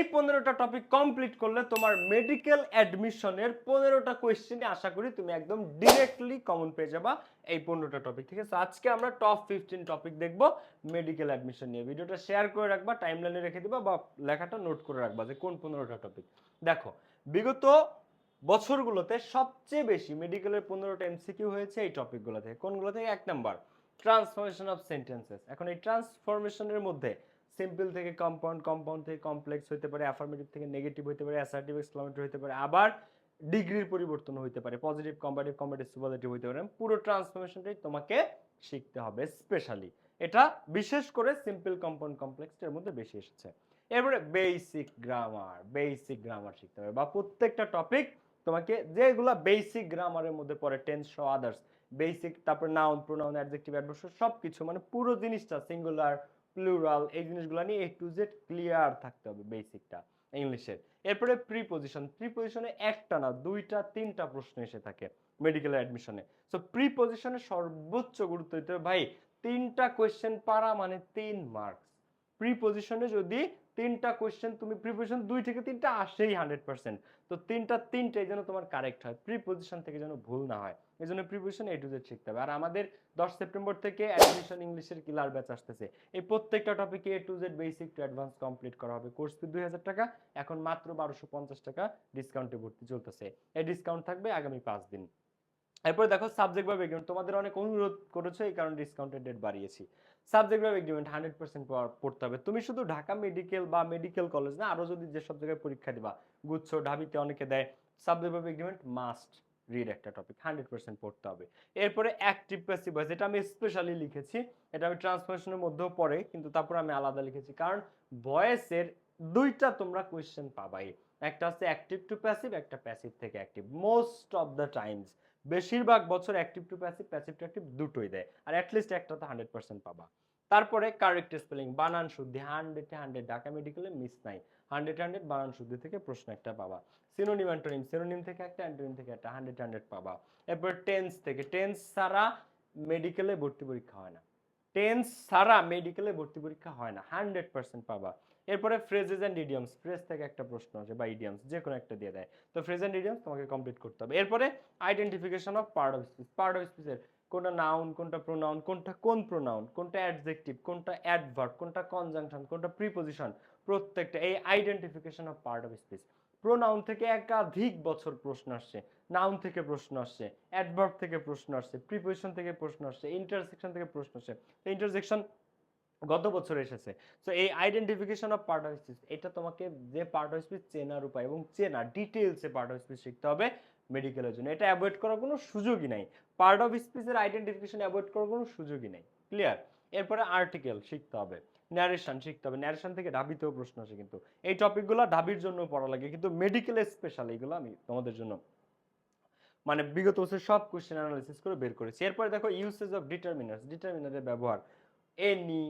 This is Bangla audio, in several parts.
এই পনেরোটা টপিক কমপ্লিট করলে তোমার মেডিকেল অ্যাডমিশনের পনেরোটা কোয়েশ্চেনে আশা করি তুমি একদম ডিরেক্টলি কমন পেয়ে যাবা এই পনেরোটা টপিক ঠিক আছে? আজকে আমরা টপ ফিফটিন টপিক দেখব মেডিকেল অ্যাডমিশন নিয়ে। ভিডিওটা শেয়ার করে রাখবা টাইমলাইনে রেখে দিবা বা লেখাটা নোট করে রাখবা যে কোন পনেরোটা টপিক দেখো, বিগত বছরগুলোতে সবচেয়ে বেশি মেডিকেলের পনেরোটা এমসিকিউ হয়েছে এই টপিকগুলো থেকে কোনগুলো থেকে? এক নাম্বার ট্রান্সফরমেশন অফ সেন্টেন্সেস এখন এই ট্রান্সফরমেশনের মধ্যে সিম্পল থেকে কম্পাউন্ড কম্পাউন্ড থেকে কমপ্লেক্স হতে পারে অ্যাফার্মেটিভ থেকে নেগেটিভ হতে পারে অ্যাসার্টিভ এক্সক্লামেটরি হতে পারে, আবার ডিগ্রির পরিবর্তন হতে পারে পজিটিভ কম্পারেটিভ কম্পারেটিভ সুপারলেটিভ হতে পারে। পুরো ট্রান্সফরমেশনটাই তোমাকে শিখতে হবে স্পেশালি এটা বিশেষ করে সিম্পল কম্পাউন্ড কমপ্লেক্স এর মধ্যে বেশি এসেছে। এরপরে বেসিক গ্রামার বেসিক গ্রামার শিখতে হবে বা প্রত্যেকটা টপিক তোমাকে যেগুলা বেসিক গ্রামারের মধ্যে পড়ে টেন্স সহ আদার্স বেসিক তারপর নাউন প্রোনাউন অ্যাডজেক্টিভ অ্যাডভার্ব সব কিছু মানে পুরো জিনিসটা সিঙ্গুলার প্লুরাল এই জিনিসগুলো নিয়ে এ টু জেড ক্লিয়ার থাকতে হবে বেসিকটা ইংলিশের। এরপরে প্রিপোজিশন প্রিপোজিশনে একটা না, দুইটা, তিনটা প্রশ্ন এসে থাকে মেডিকেল অ্যাডমিশনে সো প্রিপোজিশনে সর্বোচ্চ গুরুত্ব দিতে হবে ভাই, তিনটা কোয়েশ্চেন পারা মানে তিন মার্কস প্রিপোজিশনে যদি তিনটা কোয়েশ্চেন তুমি প্রিপোজিশন দুই থেকে তিনটা আসেই হান্ড্রেড পার্সেন্ট তো তিনটা তিনটাই যেন তোমার কারেক্ট হয় প্রিপোজিশন থেকে যেন ভুল না হয়। এই জন্য প্রিপোজিশন এ টু জেড শিখতে হবে। আর আমাদের দশ সেপ্টেম্বর থেকে অ্যাডমিশন ইংলিশের কিলার ব্যাচ আসতেছে। এই প্রত্যেকটা টপিকে A to Z basic to advance complete করা হবে। কোর্স ফি দুই হাজার টাকা, এখন মাত্র বারোশো পঞ্চাশ টাকা ডিসকাউন্টে ভর্তি চলতেছে। এই ডিসকাউন্ট থাকবে আগামী পাঁচ দিন। এরপর দেখো সাবজেক্ট বা এগ্রিমেন্ট তোমাদের অনেক অনুরোধ করেছ, এই কারণে ডিসকাউন্টের ডেট বাড়িয়েছি। সাবজেক্ট বা এগ্রিমেন্ট হান্ড্রেড পার্সেন্ট পড়তে হবে। তুমি শুধু ঢাকা মেডিকেল বা মেডিকেল কলেজ না, আরও যদি যেসব জায়গায় পরীক্ষা দিবা, গুচ্ছ, ঢাবিতে অনেকে দেয় সাবজেক্ট বা এগ্রিমেন্ট মাস্ট রিড একটা টপিক হান্ড্রেড পার্সেন্ট পড়তে হবে। এরপরে অ্যাক্টিভ প্যাসিভ ভয়েস এটা আমি স্পেশালি লিখেছি, এটা আমি ট্রান্সফরমেশনের মধ্যেও পড়ে, কিন্তু তারপর আমি আলাদা লিখেছি, কারণ ভয়েসের দুইটা তোমরা কোয়েশ্চেন পাবাই, একটা হচ্ছে অ্যাক্টিভ টু প্যাসিভ একটা প্যাসিভ থেকে active most of the times বেশিরভাগ বছর active to passive passive to active দুটোই দেয়, আর অ্যাটলিস্ট একটা তো হান্ড্রেড পার্সেন্ট পাবা। তারপরে কারেক্ট স্পেলিং বানান শুদ্ধি হান্ড্রেডে হান্ড্রেড ঢাকা মেডিকেলে মিস নাই। হান্ড্রেড হান্ড্রেড বানান শুদ্ধি থেকে প্রশ্ন একটা পাবা। সিনোনিম অ্যান্টোনিম সিনোনিম থেকে একটা অ্যান্টোনিম থেকে একটা হান্ড্রেড হান্ড্রেড পাবা। এরপর টেন্স থেকে টেন্স ছাড়া মেডিকেলে ভর্তি পরীক্ষা হয় না। টেন্স ছাড়া মেডিকেলে ভর্তি পরীক্ষা হয় না হান্ড্রেড পার্সেন্ট পাবা। এরপরে ফ্রেজেস অ্যান্ড ইডিয়ামস ফ্রেজ থেকে একটা প্রশ্ন আছে বা ইডিয়ামস যে কোনো একটা দিয়ে দেয়। তো ফ্রেজ অ্যান্ড ইডিয়ামস তোমাকে কমপ্লিট করতে হবে। এরপরে identification of part of speech part of স্পিচের কোনটা নাউন কোনটা প্রোনাউন কোনটা কোন প্রোনাউন কোনটা অ্যাডজেক্টিভ কোনটা অ্যাডভার্ব কোনটা কনজাংশন কোনটা প্রিপোজিশন প্রত্যেকটা এই identification of part of speech pronoun থেকে একাধিক বছর প্রশ্ন আসছে। নাউন থেকে প্রশ্ন আসছে অ্যাডভার্ব থেকে প্রশ্ন আসছে প্রিপোজিশন থেকে প্রশ্ন আসছে ইন্টারসেকশন থেকে প্রশ্ন আসছে। ইন্টারসেকশন গত বছর এসেছে। সো এই identification of part of speech এটা তোমাকে যে পার্ট অফ স্পিচ চেনার উপায় এবং চেনা ডিটেলসে পার্ট অফ স্পিচ শিখতে হবে। মেডিকেলের জন্য। এটা অ্যাভয়েড করার কোনো সুযোগই নাই। পার্ট অফ স্পিচের আইডেন্টিফিকেশন অ্যাভয়েড করার কোনো সুযোগই নেই। ক্লিয়ার এরপরে আর্টিকেল শিখতে হবে। ন্যারেশন শিখতে হবে। ন্যারেশন থেকে ঢাবিতেও প্রশ্ন আসে কিন্তু। এই টপিকগুলো ঢাবির জন্য পড়া লাগে। কিন্তু মেডিকেলে স্পেশাল এইগুলো আমি তোমাদের জন্য মানে বিগত বছর সব কোশ্চেন অ্যানালাইসিস করে বের করেছি। এরপরে দেখো ইউসেজ অফ ডিটারমিনার্স ডিটারমিনারের ব্যবহার। এনি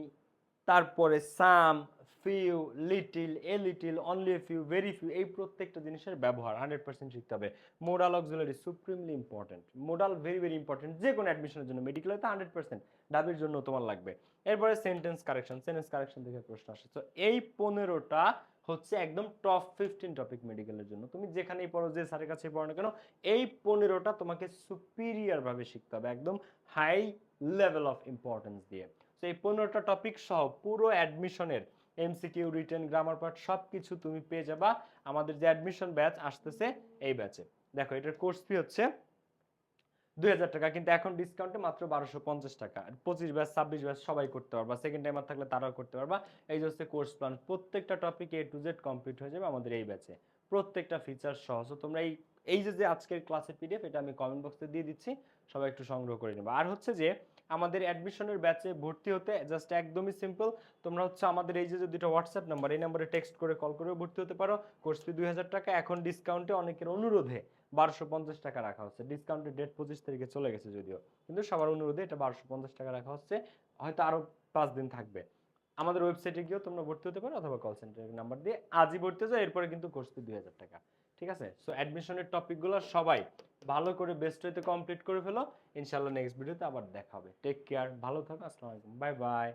তারপরে some few little a little only few very few এই প্রত্যেকটা জিনিসের ব্যবহার হান্ড্রেড পার্সেন্ট শিখতে হবে। Modal auxiliary supremely important modal very very important যে কোনো অ্যাডমিশনের জন্য মেডিকেলে তো হান্ড্রেড পার্সেন্ট ডাবির জন্য তোমার লাগবে। এরপরে সেন্টেন্স কারেকশন সেন্টেন্স কারেকশন থেকে প্রশ্ন আসে। তো এই পনেরোটা হচ্ছে একদম টপ ফিফটিন টপিক মেডিকেলের জন্য। তুমি যেখানেই পড়ো, যে স্যারের কাছে পড়ো না কেন, এই পনেরোটা তোমাকে সুপিরিয়ারভাবে শিখতে হবে একদম হাই লেভেল অফ ইম্পর্টেন্স দিয়ে। তো এই পনেরোটা টপিক সহ পুরো অ্যাডমিশনের এমসিকিউ রিটেন গ্রামার পার্ট সব কিছু তুমি পেয়ে যাবা। আমাদের যে অ্যাডমিশন ব্যাচ আসতেছে এই ব্যাচে দেখো, এটার কোর্স ফি হচ্ছে দুই হাজার টাকা, কিন্তু এখন ডিসকাউন্টে মাত্র বারোশো পঞ্চাশ টাকা। পঁচিশ ব্যাচ ছাব্বিশ ব্যাচ সবাই করতে পারবা। সেকেন্ড টাইমার থাকলে তারাও করতে পারবা। এই যে হচ্ছে কোর্স প্ল্যান প্রত্যেকটা topic A to Z complete হয়ে যাবে আমাদের এই ব্যাচে প্রত্যেকটা ফিচার সহ। So, তোমরা এই এই যে আজকের ক্লাসের পিডিএফ এটা আমি কমেন্ট বক্সে দিয়ে দিচ্ছি। সবাই একটু সংগ্রহ করে নেবে। আর হচ্ছে যে আমাদের অ্যাডমিশনের ব্যাচে ভর্তি হতে জাস্ট একদমই সিম্পল তোমরা হচ্ছে আমাদের এই যে দুটো হোয়াটসঅ্যাপ নাম্বার এই নাম্বারে টেক্সট করে কল করেও ভর্তি হতে পারো। কোর্স ফি দুই হাজার টাকা, এখন ডিসকাউন্টে অনেকের অনুরোধে বারোশো পঞ্চাশ টাকা রাখা হচ্ছে। ডিসকাউন্টের ডেট পঁচিশ তারিখে চলে গেছে যদিও। কিন্তু সবার অনুরোধে এটা বারোশো পঞ্চাশ টাকা রাখা হচ্ছে। হয়তো আরও পাঁচ দিন থাকবে। আমাদের ওয়েবসাইটে গিয়েও তোমরা ভর্তি হতে পারো অথবা কল সেন্টারের নাম্বার দিয়ে আজই ভর্তি হয়ে যাও, এরপরে কিন্তু কোর্স ফি দুই হাজার টাকা। ঠিক আছে? সো অ্যাডমিশনের টপিকগুলো সবাই ভালো করে বেস্ট হইতে কমপ্লিট করে ফেলো। ইনশাল্লাহ নেক্সট ভিডিওতে আবার দেখা হবে। টেক কেয়ার ভালো থাকো, আসসালামু আলাইকুম। Bye bye